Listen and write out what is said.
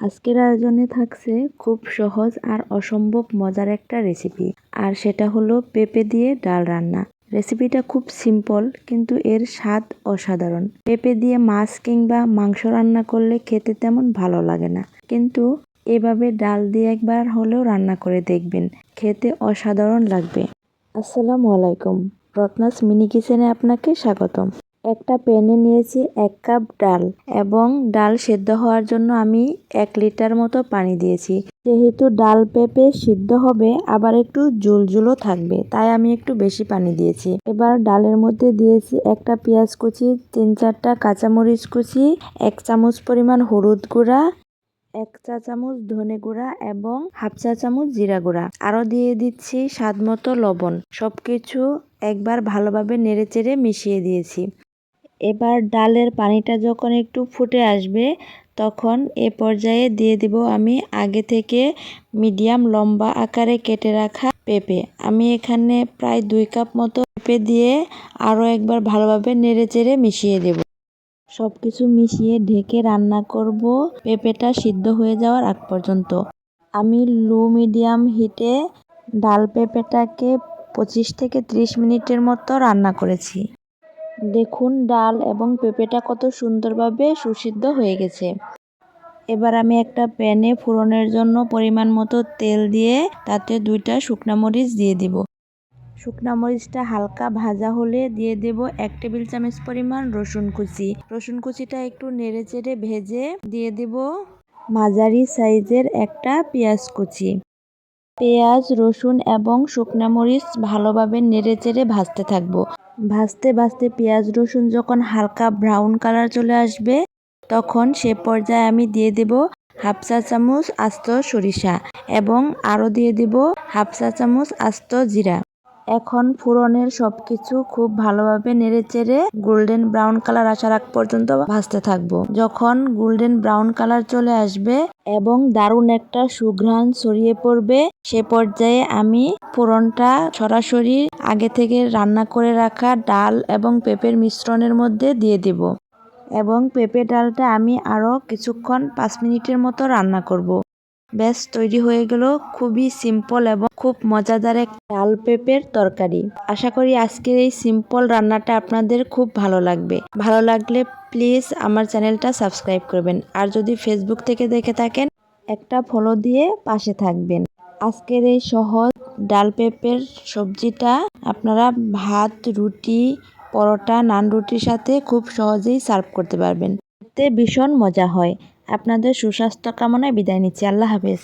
আজকের আয়োজনে থাকছে খুব সহজ আর অসম্ভব মজার একটা রেসিপি আর সেটা হলো পেঁপে দিয়ে ডাল রান্না। রেসিপিটা খুব সিম্পল কিন্তু এর স্বাদ অসাধারণ। পেঁপে দিয়ে মাছ কিংবা মাংস রান্না করলে খেতে তেমন ভালো লাগে না। কিন্তু এভাবে ডাল দিয়ে একবার হলেও রান্না করে দেখবেন। খেতে অসাধারণ লাগবে। আসসালামু আলাইকুম। রত্নাস মিনি কিচেনে আপনাকে স্বাগতম। একটা প্যানে নিয়েছি এক কাপ ডাল এবং ডাল সেদ্ধ হওয়ার জন্য আমি এক লিটার মতো পানি দিয়েছি। যেহেতু ডাল পেঁপে সিদ্ধ হবে, আবার একটু জুলজুলও থাকবে, তাই আমি একটু বেশি পানি দিয়েছি। এবার ডালের মধ্যে দিয়েছি একটা পেঁয়াজ কুচি, তিন চারটা কাঁচামরিচ কুচি, এক চামচ পরিমাণ হলুদ গুঁড়া, এক চা চামচ ধনে গুঁড়া এবং হাফ চা চামচ জিরা গুঁড়া। আরও দিয়ে দিচ্ছি স্বাদ মতো লবণ। সব কিছু একবার ভালোভাবে নেড়েচেড়ে মিশিয়ে দিয়েছি। এবার ডালের পানিটা যখন একটু ফুটে আসবে, তখন এ পর্যায়ে দিয়ে দিব আমি আগে থেকে মিডিয়াম লম্বা আকারে কেটে রাখা পেঁপে। আমি এখানে প্রায় দুই কাপ মতো পেঁপে দিয়ে আরও একবার ভালোভাবে নেড়ে চেড়ে মিশিয়ে দেব। সব কিছু মিশিয়ে ঢেকে রান্না করব। পেঁপেটা সিদ্ধ হয়ে যাওয়ার আগ পর্যন্ত। আমি লো মিডিয়াম হিটে ডাল পেঁপেটাকে পঁচিশ থেকে ত্রিশ মিনিটের মতো রান্না করেছি। দেখুন, ডাল এবং পেঁপেটা কত সুন্দরভাবে সুসিদ্ধ হয়ে গেছে। এবার আমি একটা প্যানে ফোড়নের জন্য পরিমাণ মতো তেল দিয়ে তাতে দুইটা শুকনা মরিচ দিয়ে দিব। শুকনা মরিচটা হালকা ভাজা হলে দিয়ে দেব এক টেবিল চামচ পরিমাণ রসুন কুচি। রসুন কুচিটা একটু নেড়ে চেড়ে ভেজে দিয়ে দেব মাঝারি সাইজের একটা পেঁয়াজ কুচি। পেঁয়াজ, রসুন এবং শুকনা মরিচ ভালোভাবে নেড়ে চেড়ে ভাজতে থাকব। ভাজতে ভাজতে পেঁয়াজ, রসুন যখন হালকা ব্রাউন কালার চলে আসবে, তখন সে পর্যায়ে আমি দিয়ে দেব হাফ চা চামচ আস্ত সরিষা এবং আরও দিয়ে দেব হাফ চা চামচ আস্ত জিরা। এখন ফুরনের সব কিছু খুব ভালোভাবে নেড়ে চেড়ে গোল্ডেন ব্রাউন কালার আসার আগ পর্যন্ত ভাজতে থাকব যখন গোল্ডেন ব্রাউন কালার চলে আসবে এবং দারুণ একটা সুঘ্রাণ ছড়িয়ে পড়বে, সে পর্যায়ে আমি ফোড়নটা সরাসরি আগে থেকে রান্না করে রাখা ডাল এবং পেঁপের মিশ্রণের মধ্যে দিয়ে দেব এবং পেঁপে ডালটা আমি আরও কিছুক্ষণ পাঁচ মিনিটের মতো রান্না করব। ব্যাস, তৈরি হয়ে গেল খুবই সিম্পল এবং খুব মজাদার এক ডাল পেঁপের তরকারি। আশা করি আজকের এই সিম্পল রান্নাটা আপনাদের খুব ভালো লাগবে। ভালো লাগলে প্লিজ আমার চ্যানেলটা সাবস্ক্রাইব করবেন। আর যদি ফেসবুক থেকে দেখে থাকেন, একটা ফলো দিয়ে পাশে থাকবেন। আজকের এই সহজ ডাল পেঁপের সবজিটা আপনারা ভাত, রুটি, পরোটা, নান রুটির সাথে খুব সহজেই সার্ভ করতে পারবেন। এতে ভীষণ মজা হয়। আপনাদের সুস্বাস্থ্য কামনায় বিদায় নিচ্ছি। আল্লাহ হাফেজ।